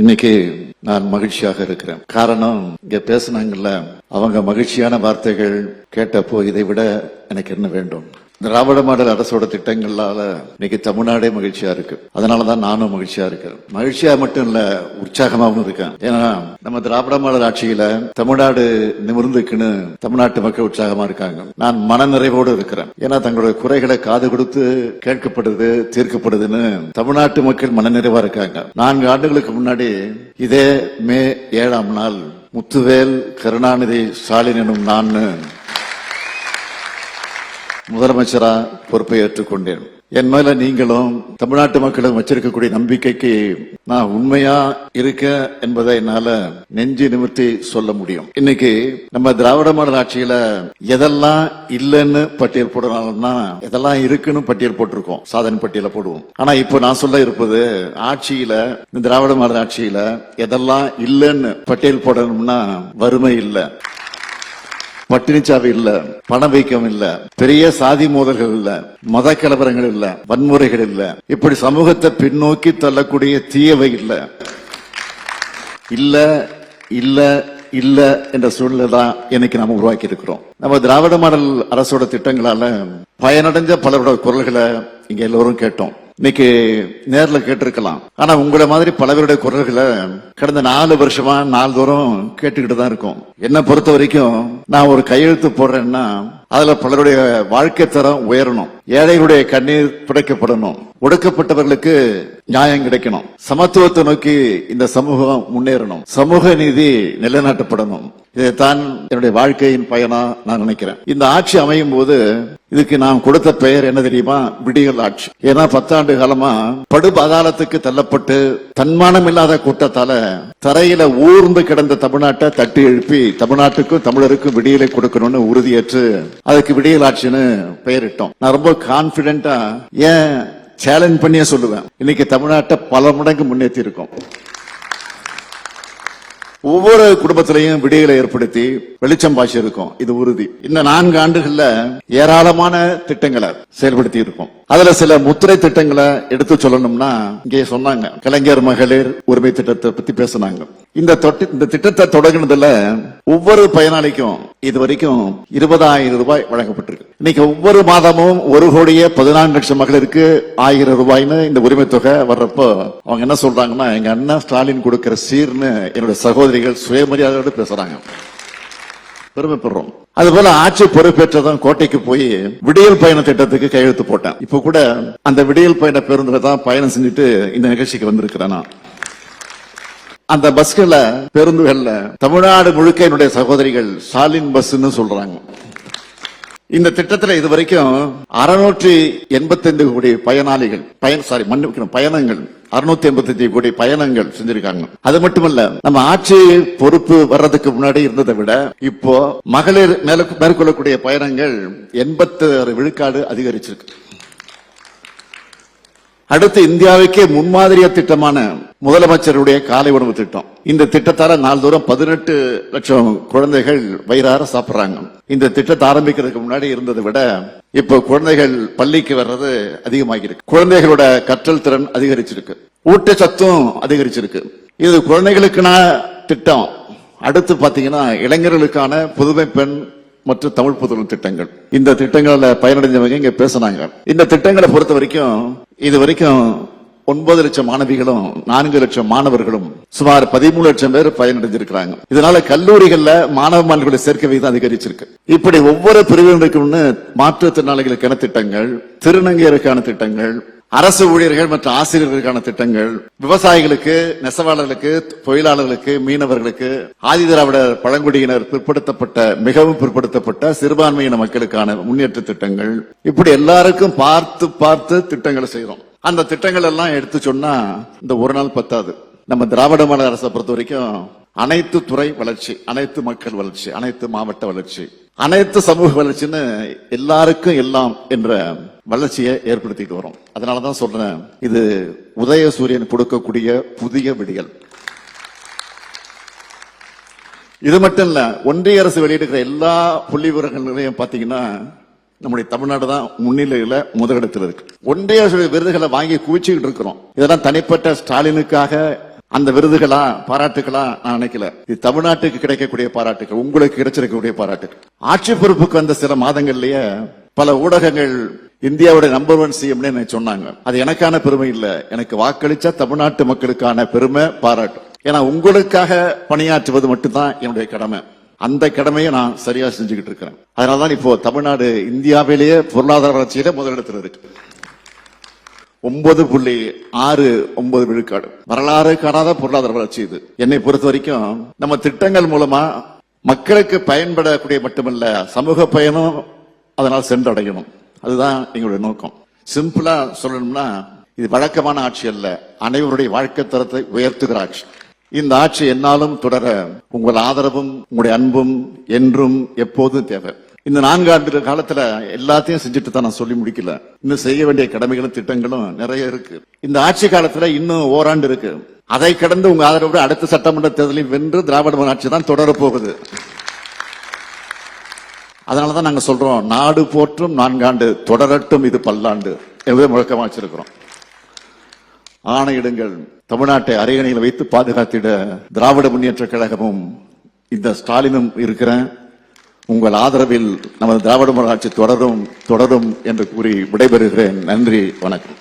இன்னைக்கு நான் மகிழ்ச்சியாக இருக்கிறேன். காரணம் இங்க பேசுனாங்கல்ல அவங்க மகிழ்ச்சியான வார்த்தைகள் கேட்டப்போ இதை விட எனக்கு என்ன வேண்டும்? திராவிட மாடல் அரசோட திட்டங்களால இன்னைக்கு தமிழ்நாடே மகிழ்ச்சியா இருக்கு. அதனாலதான் நானும் மகிழ்ச்சியா இருக்கிறேன் மகிழ்ச்சியா மட்டும் இல்ல உற்சாகமாகவும் இருக்கேன். ஏன்னா நம்ம திராவிட மாடல் ஆட்சியில தமிழ்நாடு நிமிர்ந்துக்குன்னு தமிழ்நாட்டு மக்கள் உற்சாகமா இருக்காங்க. நான் மன நிறைவோடு இருக்கிறேன். ஏன்னா தங்களுடைய குறைகளை காது கொடுத்து கேட்கப்படுது தீர்க்கப்படுதுன்னு தமிழ்நாட்டு மக்கள் மனநிறைவா இருக்காங்க. நான்கு ஆண்டுகளுக்கு முன்னாடி இதே மே ஏழாம் நாள் முத்துவேல் கருணாநிதி ஸ்டாலின் எனும் நான் முதலமைச்சரா பொறுப்பை ஏற்றுக்கொண்டேன் என் மேல நீங்களும் தமிழ்நாட்டு மக்களும் வச்சிருக்கக்கூடிய நம்பிக்கைக்கு நான் உண்மையா இருக்க என்பதை என்னால நெஞ்சு நிமிர்த்தி சொல்ல முடியும். இன்னைக்கு நம்ம திராவிட மாடல் ஆட்சியில எதெல்லாம் இல்லைன்னு பட்டியல் போடணும்னா எதெல்லாம் இருக்குன்னு பட்டியல் போட்டிருக்கோம். சாதனை பட்டியல போடுவோம். ஆனா இப்போ நான் சொல்ல இருப்பது ஆட்சியில இந்த திராவிட மாடல் ஆட்சியில எதெல்லாம் இல்லைன்னு பட்டியல் போடணும்னா வறுமை இல்லை. பட்டினிச்சாவு இல்ல பண வைக்கம் இல்ல பெரிய சாதி மோதல்கள் இல்ல மத கலவரங்கள் இல்ல வன்முறைகள் இல்ல. இப்படி சமூகத்தை பின்னோக்கி தள்ளக்கூடிய தீயவை இல்ல. இல்ல இல்ல இல்ல என்ற சூழ்நிலை தான் இன்னைக்கு நாம உருவாக்கி இருக்கிறோம். நம்ம திராவிட மாடல் அரசோட திட்டங்களால பயனடைஞ்ச பலரோட குரல்களை இங்க எல்லோரும் கேட்டோம். இன்னைக்கு நேரில் கேட்டிருக்கலாம். ஆனா உங்களை மாதிரி பலவருடைய குரல்களை கடந்த நாலு வருஷமா நாள்தோறும் கேட்டுக்கிட்டு தான் இருக்கும். என்னை பொறுத்த வரைக்கும் நான் ஒரு கையெழுத்து போடுறேன்னா அதுல பலருடைய வாழ்க்கை தரம் உயரணும். ஏழைகளுடைய கண்ணீர் துடைக்கப்படணும் ஒடுக்கப்பட்டவர்களுக்கு நியாயம் கிடைக்கணும். சமத்துவத்தை நோக்கி இந்த சமூகம் முன்னேறணும். சமூக நீதி நிலைநாட்டப்படணும். இதைத்தான் என்னுடைய வாழ்க்கையின் பயனா நான் நினைக்கிறேன். இந்த ஆட்சி அமையும் போது இதுக்கு நாம் கொடுத்த பெயர் என்ன தெரியுமா? விடியல் ஆட்சி. ஏன்னா பத்தாண்டு காலமா படு பாதாளத்துக்கு தள்ளப்பட்டு தன்மானம் இல்லாத கூட்டத்தால தரையில ஊர்ந்து கிடந்த தமிழ்நாட்டை தட்டி எழுப்பி தமிழ்நாட்டுக்கும் தமிழருக்கும் விடியலை கொடுக்கணும்னு உறுதியேற்று அதுக்கு விடியல் ஆட்சின்னு பெயரிட்டோம். நான் ரொம்ப கான்பிடென்டா ஏன் சேலஞ்ச் பண்ணியே சொல்லுவேன். இன்னைக்கு தமிழ்நாட்டை பல மடங்கு முன்னேற்றி இருக்கோம் ஒவ்வொரு குடும்பத்திலையும் விடியலை ஏற்படுத்தி வெளிச்சம் பாய்ச்சி இருக்கும் இது உறுதி. இந்த நான்கு ஆண்டுகள்ல ஏராளமான திட்டங்களை செயல்படுத்தி இருக்கும் அதுல சில முத்திரை திட்டங்களை எடுத்து சொல்லணும்னா இங்கே சொன்னாங்க. கலைஞர் மகளிர் உரிமை திட்டத்தை பத்தி பேசினாங்க. இந்த இந்த திட்டத்தை தொடங்கினதுல ஒவ்வொரு பயனாளிக்கும் இது வரைக்கும் இருபதாயிரம் ரூபாய் வழங்கப்பட்டிருக்கு. இன்னைக்கு ஒவ்வொரு மாதமும் ஒரு கோடியே பதினான்கு லட்சம் மகளிருக்கு ஆயிரம் ரூபாய்னு இந்த உரிமை தொகை வர்றப்போ அவங்க என்ன சொல்றாங்கன்னா எங்க அண்ணா ஸ்டாலின் கொடுக்கிற சீர்னு என்னுடைய சகோதரிகள் சுயமரியாதையோடு பேசுறாங்க. பெருமைப்படுறோம். அது போல ஆட்சி பொறுப்பேற்றதும் கோட்டைக்கு போய் விடியல் பயண திட்டத்துக்கு கையெழுத்து போட்டேன். இப்ப கூட அந்த விடியல் பயண பேருந்துல தான் பயணம் செஞ்சுட்டு இந்த நிகழ்ச்சிக்கு வந்திருக்கிறேன் நான். அந்த பஸ்கள பேருந்துகள்ல தமிழ்நாடு முழுக்க என்னுடைய சகோதரிகள் ஸ்டாலின் பஸ்ன்னு சொல்றாங்க. இந்த திட்டத்துல இது வரைக்கும் அறுநூற்றி எண்பத்தைந்து கோடி பயனாளிகள் பயன் சாரி மன்னிக்கணும் பயணங்கள் அறுநூத்தி எண்பத்தி கோடி பயணங்கள் செஞ்சிருக்காங்க. அது மட்டுமல்ல நம்ம ஆட்சி பொறுப்பு வர்றதுக்கு முன்னாடி இருந்ததை விட இப்போ மகளிர் மேல மேற்கொள்ளக்கூடிய பயணங்கள் எண்பத்தி விழுக்காடு அதிகரிச்சிருக்கு. அடுத்து இந்தியாவுக்கே முன்மாதிரிய திட்டமான முதலமைச்சருடைய காலை உணவு திட்டம். இந்த திட்டத்தால நாள்தோறும் பதினெட்டு லட்சம் குழந்தைகள் வயிறார சாப்பிடுறாங்க. இந்த திட்டத்தை ஆரம்பிக்கிறதுக்கு முன்னாடி இருந்ததை விட இப்போ குழந்தைகள் பள்ளிக்கு வர்றது அதிகமாகிருக்கு குழந்தைகளோட கற்றல் திறன் அதிகரிச்சிருக்கு. ஊட்டச்சத்தும் அதிகரிச்சிருக்கு. இது குழந்தைகளுக்கான திட்டம். அடுத்து பாத்தீங்கன்னா இளைஞர்களுக்கான புதுமை பெண் மற்றும் தமிழ் புத்தகம் திட்டங்கள். இந்த திட்டங்களில் பயனடைஞ்சவங்க இங்க பேசுனாங்க. இந்த திட்டங்களை பொறுத்த வரைக்கும் இது வரைக்கும் ஒன்பது லட்சம் மாணவிகளும் நான்கு லட்சம் மாணவர்களும் சுமார் பதிமூணு லட்சம் பேர் பயனடைஞ்சிருக்கிறாங்க. இதனால கல்லூரிகள்ல மாணவ மாணவர்களை சேர்க்கை விகிதம் அதிகரிச்சிருக்கு. இப்படி ஒவ்வொரு பிரிவினருக்கும்னு மாற்றுத்திறனாளிகளுக்கான திட்டங்கள் திருநங்கையருக்கான திட்டங்கள் அரசு ஊழியர்கள் மற்றும் ஆசிரியர்களுக்கான திட்டங்கள் விவசாயிகளுக்கு நெசவாளர்களுக்கு தொழிலாளர்களுக்கு மீனவர்களுக்கு ஆதிதிராவிடர் பழங்குடியினர் பிற்படுத்தப்பட்ட மிகவும் பிற்படுத்தப்பட்ட சிறுபான்மையின மக்களுக்கான முன்னேற்ற திட்டங்கள். இப்படி எல்லாருக்கும் பார்த்து பார்த்து திட்டங்களை செய்யறோம் அந்த திட்டங்கள் எல்லாம் எடுத்து சொன்னா இந்த ஒரு நாள் பத்தாது. நம்ம திராவிட மாநில அரசை பொறுத்த வரைக்கும் அனைத்து துறை வளர்ச்சி அனைத்து மக்கள் வளர்ச்சி அனைத்து மாவட்ட வளர்ச்சி. அனைத்து சமூக வளர்ச்சின்னு எல்லாருக்கும் எல்லாம் என்ற வளர்ச்சியை ஏற்படுத்திட்டு வரோம். அதனாலதான் சொல்றேன் இது உதய சூரியன் கொடுக்கக்கூடிய புதிய விடியல். இது மட்டும் இல்ல ஒன்றிய அரசு வெளியிடுகிற எல்லா புள்ளி விவரங்களையும் பாத்தீங்கன்னா நம்முடைய தமிழ்நாடு தான் முன்னிலையில முதலிடத்தில் இருக்கு. ஒன்றிய அரசு விருதுகளை வாங்கி குவிச்சுக்கிட்டு இருக்கிறோம். இதெல்லாம் தனிப்பட்ட ஸ்டாலினுக்காக அந்த விருதுகளா பாராட்டுகளா நான் நினைக்கல. இது தமிழ்நாட்டுக்கு கிடைக்கக்கூடிய பாராட்டுகள் உங்களுக்கு கிடைச்சிருக்கக்கூடிய பாராட்டுகள். ஆட்சி பொறுப்புக்கு வந்த சில மாதங்கள்லயே பல ஊடகங்கள் இந்தியாவுடைய நம்பர் ஒன் சிஎம்னு சொன்னாங்க. அது எனக்கான பெருமை இல்ல. எனக்கு வாக்களிச்சா தமிழ்நாட்டு மக்களுக்கான பெருமை பாராட்டு. ஏன்னா உங்களுக்காக பணியாற்றுவது மட்டும்தான் என்னுடைய கடமை. அந்த கடமையை நான் சரியா செஞ்சுக்கிட்டு இருக்கிறேன். அதனாலதான் இப்போ தமிழ்நாடு இந்தியாவிலேயே பொருளாதார வளர்ச்சியில முதலிடத்தில் இருக்கு. ஒன்பது புள்ளி ஆறு ஒன்பது விழுக்காடு. வரலாறு காணாத பொருளாதார வளர்ச்சி இது. என்னை பொறுத்த வரைக்கும் நம்ம திட்டங்கள் மூலமா மக்களுக்கு பயன்படக்கூடிய மட்டுமல்ல சமூக பயனும் அதனால் சென்றடையணும். அதுதான் எங்களுடைய நோக்கம். சிம்பிளா சொல்லணும்னா இது வழக்கமான ஆட்சி அல்ல. அனைவருடைய வாழ்க்கை தரத்தை உயர்த்துகிற ஆட்சி. இந்த ஆட்சி என்னாலும் தொடர உங்கள் ஆதரவும் உங்களுடைய அன்பும் என்றும் எப்போதும் தேவை. இந்த நான்கு ஆண்டு காலத்துல எல்லாத்தையும் செஞ்சுட்டு தான் நான் சொல்லி முடிக்கல. இன்னும் செய்ய வேண்டிய கடமைகளும் திட்டங்களும் நிறைய இருக்கு. இந்த ஆட்சி காலத்துல இன்னும் ஓராண்டு இருக்கு. அதை கடந்து உங்க ஆதரவு அடுத்த சட்டமன்ற தேர்தலில் வென்று திராவிட மாடல் ஆட்சி தான் தொடரப்போகுது அதனாலதான் நாங்க சொல்றோம் நாடு போற்றும் நான்காண்டு தொடரட்டும் இது பல்லாண்டு. என்பதை முழக்கமா வச்சிருக்கிறோம். ஆணையிடுங்கள். தமிழ்நாட்டை அரியணையில் வைத்து பாதுகாத்திட திராவிட முன்னேற்ற கழகமும் இந்த ஸ்டாலினும் இருக்கிறேன். உங்கள் ஆதரவில் நமது திராவிட மாடல் தொடரும் தொடரும் என்று கூறி விடைபெறுகிறேன். நன்றி வணக்கம்.